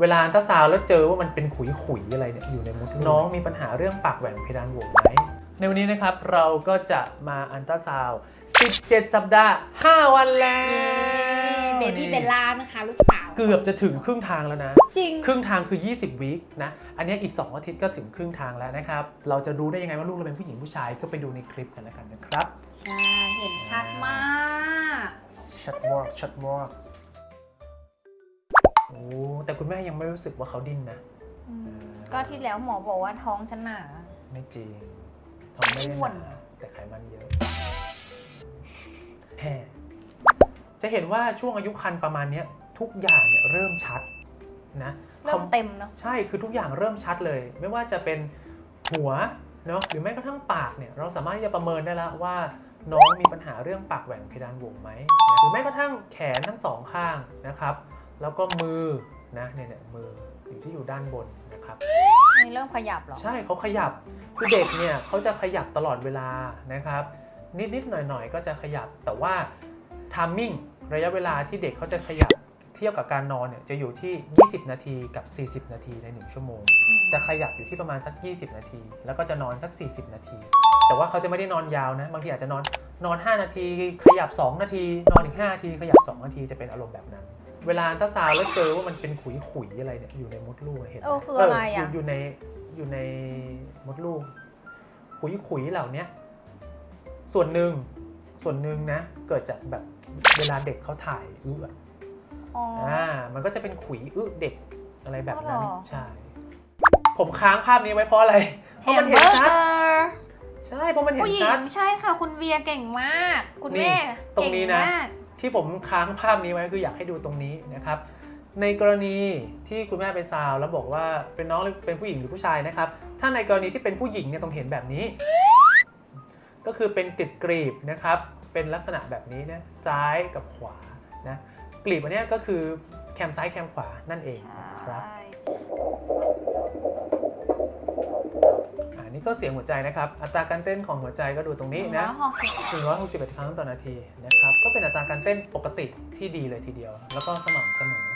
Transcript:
เวลาอันตราซาวด์แล้วเจอว่ามันเป็นขุยๆอะไรเนี่ยอยู่ในมดลูกน้องมีปัญหาเรื่องปากแหว่งเพดานโหวไหมในวันนี้นะครับเราก็จะมาอันตราซาวด์17 สัปดาห์ 5 วันแล้วเบบี้เบลล่านะคะลูกสาวเกือบจะถึงครึ่งทางแล้วนะ จริง ครึ่งทางคือ 20 วีคนะ อันนี้อีก 2 อาทิตย์ก็ถึงครึ่งทางแล้วนะครับ เราจะรู้ได้ยังไงว่าลูกเราเป็นผู้หญิงผู้ชายก็ไปดูในคลิปกันแล้วกันนะครับ ใช่ เห็นชัดมาก ชัดมากชัดมากโอ้ แต่คุณแม่ยังไม่รู้สึกว่าเขาดิ้นนะอืมก็ที่แล้วหมอบอกว่าท้องฉันหนา ไม่จริงท้องไม่ได้อ้วน หนาแต่ไขมันเยอะแห่จะเห็นว่าช่วงอายุคันประมาณเนี้ยทุกอย่างเนี่ยเริ่มชัดนะเริ่มเต็มเนาะ ใช่ คือทุกอย่างเริ่มชัดเลย ไม่ว่าจะเป็นหัวเนาะ หรือแม้กระทั่งปากเนี่ย เราสามารถที่จะประเมินได้แล้วว่าน้องมีปัญหาเรื่องปากแหว่งเพดานโหวไหมนะหรือแม้กระทั่งแขนทั้งสองข้างนะครับ แล้วก็มือนะเนี่ยเนี่ยมืออยู่ที่อยู่ด้านบนนะครับ นี่เริ่มขยับเหรอ ใช่เขาขยับคือเด็กเนี่ยเขาจะขยับตลอดเวลานะครับ นิดๆหน่อยๆก็จะขยับ แต่ว่าทามมิ่งระยะเวลาที่เด็กเขาจะขยับเทียบกับการนอนเนี่ยจะอยู่ที่ 20 นาทีกับ 40 นาทีใน 1 ชั่วโมง จะขยับอยู่ที่ประมาณสัก 20 นาที แล้วก็จะนอนสัก 40 นาที แต่ว่าเขาจะไม่ได้นอนยาวนะบางทีอาจจะนอนนอน 5 นาที ขยับ 2 นาที นอนอีก 5 นาที ขยับ 2 นาทีจะเป็นอารมณ์แบบนั้น เวลาอันตราซาวด์แล้วเจอว่ามันเป็นขุยขุยๆอะไรเนี่ยอยู่ในมดลูกอะเห็นไหมเออคืออะไรอะ ยู่อยู่ในอยู่ในมดลูก ขุยขุยๆเหล่าเนี้ยส่วนหนึ่งส่วนหนึ่งนะ เกิดจากแบบเวลาเด็กเขาถ่ายอึอะอ๋ออ่ามันก็จะเป็นขุยอึเด็กอะไรแบบนั้น อ๋อเหรอ ใช่ ผมค้างภาพนี้ไว้เพราะอะไรเพแฮราะมมันเบเห็นอร์ชัดเกอร์ใช่เพราะมันเห็นผู้หญิชังด ใช่ค่ะ คุณเวียเก่งมาก คุณนี่แม่ตรงเก่งนี้นะ มาก ที่ผมค้างภาพนี้ไว้คืออยากให้ดูตรงนี้นะครับ ในกรณีที่คุณแม่ไปซาวแล้วบอกว่าเป็นน้องหรือเป็นผู้หญิงหรือผู้ชายนะครับ ถ้าในกรณีที่เป็นผู้หญิงเนี่ยต้องเห็นแบบนี้ ก็คือเป็นกลีบกรีบนะครับ เป็นลักษณะแบบนี้นะซ้ายกับขวานะกลีบอันนี้ก็คือแคมซ้ายแคมขวานั่นเองครับ ใช่ อันนี้ ก็เสียงหัวใจนะครับ อัตราการเต้นของหัวใจก็ดูตรงนี้นะหงร้อยหกสิบ161ครั้งต่อนาทีนะครับ ก็เป็นอัตราการเต้นปกติที่ดีเลยทีเดียว แล้วก็สม่ำเสมอ